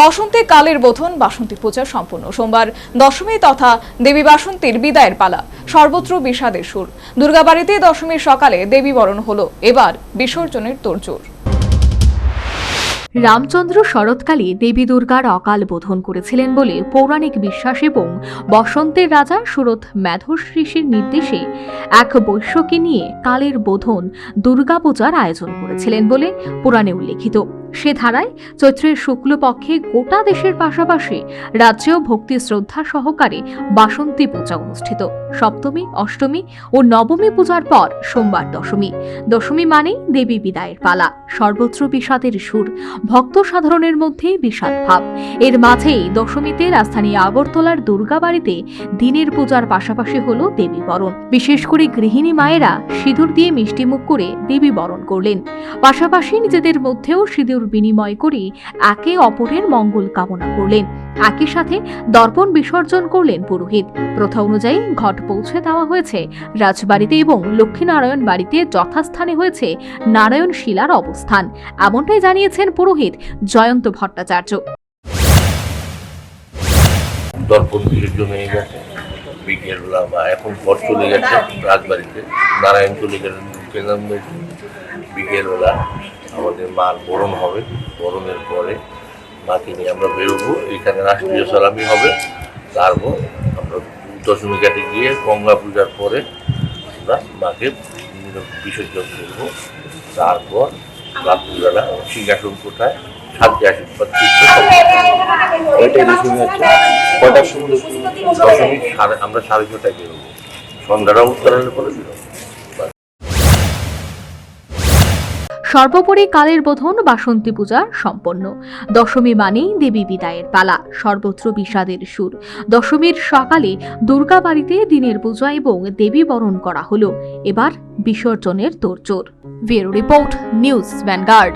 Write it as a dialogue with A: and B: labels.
A: বসন্তে কালের বোধন, বাসন্তী পূজা সম্পূর্ণ। সোমবার দশমী তথা দেবী বাসন্তীর বিদায়ের পালা, সর্বত্র বিষাদের সুর। দুর্গাবাড়িতে দশমীর সকালে দেবী বরণ হলো, এবার বিসর্জনের তোড়জোড়।
B: রামচন্দ্র শরৎকালে দেবী দুর্গার অকাল বোধন করেছিলেন বলে পৌরাণিক বিশ্বাস এবং বসন্তের রাজা সুরত ম্যাধস ঋষির নির্দেশে এক বৈশ্যকে নিয়ে কালের বোধন দুর্গাপূজার আয়োজন করেছিলেন বলে পুরাণে উল্লেখিত। সে ধারায় চৈত্রের শুক্লপক্ষে গোটা দেশের পাশাপাশি রাজ্যেও ভক্তি শ্রদ্ধা সহকারে বাসন্তী পূজা অনুষ্ঠিত। সপ্তমী, অষ্টমী ও নবমী পূজার পর সোমবার দশমী। দশমী মানেই দেবী বিদায়ের পালা। সর্বত্র বিষাদের সুর, ভক্ত সাধারণের মধ্যে বিষাদ ভাব। এর মাঝেই দশমীতে রাজধানী আগরতলার দুর্গাবাড়িতে দিনের পূজার পাশাপাশি হল দেবী বরণ। বিশেষ করে গৃহিণী মায়েরা সিঁদুর দিয়ে মিষ্টিমুখ করে দেবী বরণ করলেন। পাশাপাশি নিজেদের মধ্যেও সিঁদুর বিনিময় করে একে অপরের মঙ্গল কামনা করলেন। একই সাথে দর্পণ বিসর্জন করলেন পুরোহিত। প্রথা অনুযায়ী ঘট পৌঁছে দেওয়া হয়েছে। রাজবাড়িতে এবং লক্ষ্মীনারায়ণ বাড়িতে যথাস্থানে হয়েছে নারায়ণ শিলার অবস্থান। এমনটাই জানিয়েছেন পুরোহিত জয়ন্ত ভট্টাচার্য।
C: দর্পণ বিসর্জন হয়ে গেছে। বিকেলবেলা বা এখন ঘর চলে গেছে রাজবাড়িতে। নারায়ণ চলে গেলেন বিকেলবেলা আমাদের মার বরণ হবে। বরণের পরে মাকে নিয়ে আমরা বেরোবো। এখানে রাষ্ট্রীয় সালামি হবে। তারপর আমরা দশমী ঘাটে গিয়ে গঙ্গা পূজার পরে আমরা মাকে বিসর্জন করব তারপর রাত্রিবেলা সিংহাসন কোথায় সাথে আশীর্বাদ কটার সময় দশমী? সাড়ে আমরা সাড়ে ছটায় বেরোবো। সন্ধ্যাটা উত্তরণের পরে বেরোবো।
B: সর্বোপরি কালের বোধন বাসন্তী পূজা সম্পন্ন। দশমী মানেই দেবী বিদায়ের পালা, সর্বত্র বিষাদের সুর। দশমীর সকালে দুর্গা বাড়িতে দিনের পূজা এবং দেবী বরণ করা হলো। এবার বিসর্জনের তোড়জোড়। Bureau report, news Vanguard.